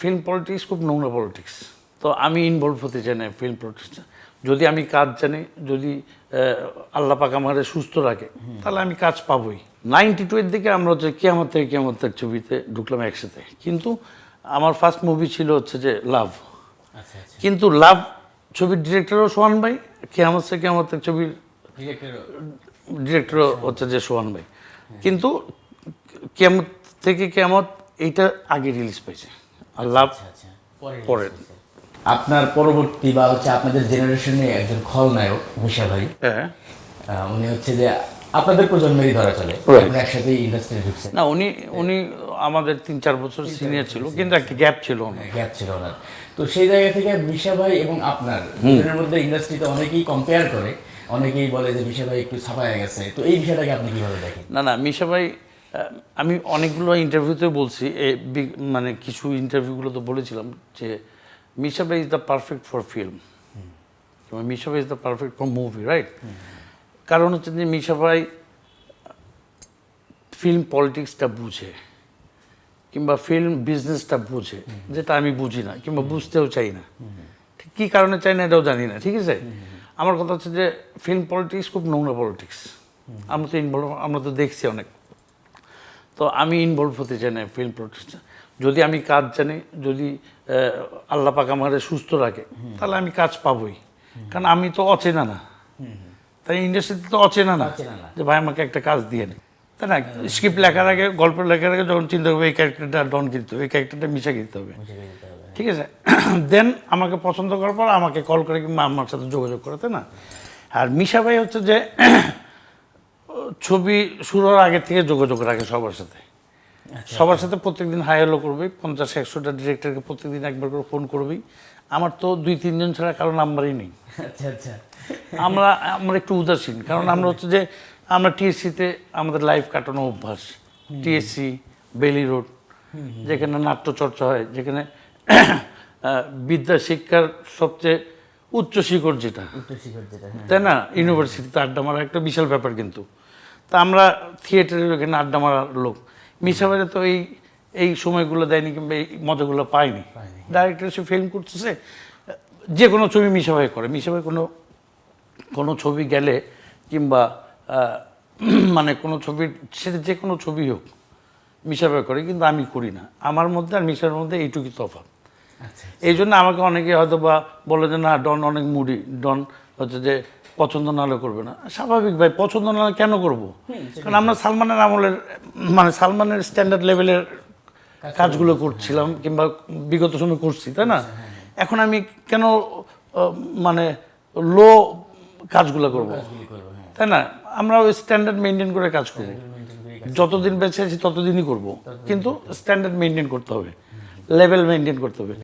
Film politics খুব নোংরা politics তো আমি ইনভলভ হতে চাই না ফিল্ম পলিটিক্স যদি আমি কাজ জানি যদি আল্লাহ পাক আমাকে সুস্থ রাখে তাহলে আমি কাজ পাবোই। নাইনটি টু এর দিকে আমরা হচ্ছে কেমন থেকে কেমন ছবিতে ঢুকলাম একসাথে। কিন্তু আমার ফার্স্ট মুভি ছিল হচ্ছে যে লাভ আচ্ছা আচ্ছা। কিন্তু লাভ ছবির ডিরেক্টরও সোহান ভাই কেমন থেকে কেমন ছবির ডিরেক্টরও হচ্ছে যে সোহান ভাই। কিন্তু কেমন থেকে কেমন এইটা আগে রিলিজ পাইছে। আর লাভ আচ্ছা আচ্ছা। পরে পরে। আপনার পরবর্তী বা হচ্ছে আপনাদের জেনারেশনে একজন খলনায়ক মিশা ভাই। হ্যাঁ। উনি হচ্ছে যে আপনাদের প্রজন্মেরই ধরা চলে. একসাথে ইন্ডাস্ট্রি ঢুকছেন। না উনি উনি আমাদের তিন চার বছর সিনিয়র ছিল কিন্তু একটা গ্যাপ ছিল গ্যাপ ছিল ওনার। তো সেই জায়গা থেকে মিশা ভাই এবং আপনার দুজনের মধ্যে ইন্ডাস্ট্রিতে অনেকেই কম্পেয়ার করে অনেকেই বলে যে মিশা ভাই একটু ছাপায় গেছে। তো এই বিষয়টাকে আপনি কীভাবে দেখেন? না না মিশা ভাই আমি অনেকগুলো ইন্টারভিউতে বলছি এ বি- মানে কিছু ইন্টারভিউগুলো তো বলেছিলাম যে মিশা ভাই is the perfect for film Misha ভাই is the perfect for movie right কারণ হচ্ছে যে মিশা ভাই ফিল্ম পলিটিক্সটা বুঝে কিংবা ফিল্ম বিজনেসটা বুঝে যেটা আমি বুঝি না কিংবা বুঝতেও চাই না। ঠিক কী কারণে চাই না এটাও জানি না ঠিক আছে? আমার কথা হচ্ছে যে ফিল্ম পলিটিক্স খুব নোংরা পলিটিক্স আমরা তো ইনভলভ আমরা তো দেখছি অনেক। তো আমি ইনভলভ হতে চাই না ফিল্ম পলিটিক্স যদি আমি কাজ জানি যদি আল্লাহ পাক আমাকে সুস্থ রাখে তাহলে আমি কাজ পাবোই। কারণ আমি তো অচেনা না। তাই ইন্ডাস্ট্রিতে তো অচেনা না যে ভাই আমাকে একটা কাজ দিয়ে নে তাই না? স্ক্রিপ্ট লেখার আগে গল্প লেখার আগে যখন চিন্তা করবে এই ক্যারেক্টারটা ডন কিনতে হবে এই ক্যারেক্টারটা মিশা কিনতে হবে। ঠিক আছে? দেন আমাকে পছন্দ করার পর আমাকে কল করে কিংবা আমার সাথে যোগাযোগ করে তাই না? আর মিশা ভাই হচ্ছে যে ছবি শুরু হওয়ার আগে থেকে যোগাযোগ রাখে সবার সাথে। সবার সাথে প্রত্যেকদিন হাই হ্যালো করবে পঞ্চাশ একশোটা ডিরেক্টরকে প্রত্যেকদিন একবার করে ফোন করবি। আমার তো দুই তিনজন ছাড়া কারও নাম্বারই নেই। আচ্ছা আচ্ছা। আমরা আমরা একটু উদাসীন কারণ আমরা হচ্ছে যে আমরা টিএসসিতে আমাদের লাইফ কাটানো অভ্যাস। টিএসসি বেলি রোড যেখানে নাট্য চর্চা হয় যেখানে বিদ্যা শিক্ষার সবচেয়ে উচ্চ শিখর যেটা। একটু শিখর যেটা হ্যাঁ। তাই না? ইউনিভার্সিটিতে আড্ডা মারা একটা বিশাল ব্যাপার কিন্তু। তা আমরা থিয়েটারের ওখানে আড্ডা মারার লোক। মিশাবারে তো এই এই সময়গুলো দেয়নি কিংবা এই মজাগুলো পায়নি। ডাইরেক্টর এসে ফিল্ম করতেছে যে কোনো ছবি মিশাভাই করে। মিশাভাই কোনো কোনো ছবি গেলে কিংবা মানে কোনো ছবির সেটা যে কোনো ছবি হোক মিশাভাই করে কিন্তু আমি করি না। আমার মধ্যে আর মিশার মধ্যে এইটুকুই তফাৎ। আচ্ছা এই জন্য আমাকে অনেকে হয়তো বা বলে যে না ডন অনেক মুডি ডন হচ্ছে যে পছন্দ না হলে করবে না। স্বাভাবিক ভাই পছন্দ না হলে কেন করব? কারণ আমরা সালমানের আমলের মানে সালমানের স্ট্যান্ডার্ড লেভেলের কাজগুলো করছিলাম কিংবা বিগত সময় করছি তাই না? এখন আমি কেন মানে লো কাজগুলো করব? হ্যাঁ। তাই না? আমরা ওই স্ট্যান্ডার্ড মেনটেন করে। কাজ করব যতদিন বেঁচে আছি ততদিনই করব। কিন্তু স্ট্যান্ডার্ড মেনটেন করতে হবে। লেভেল মেনটেন করতে হবে।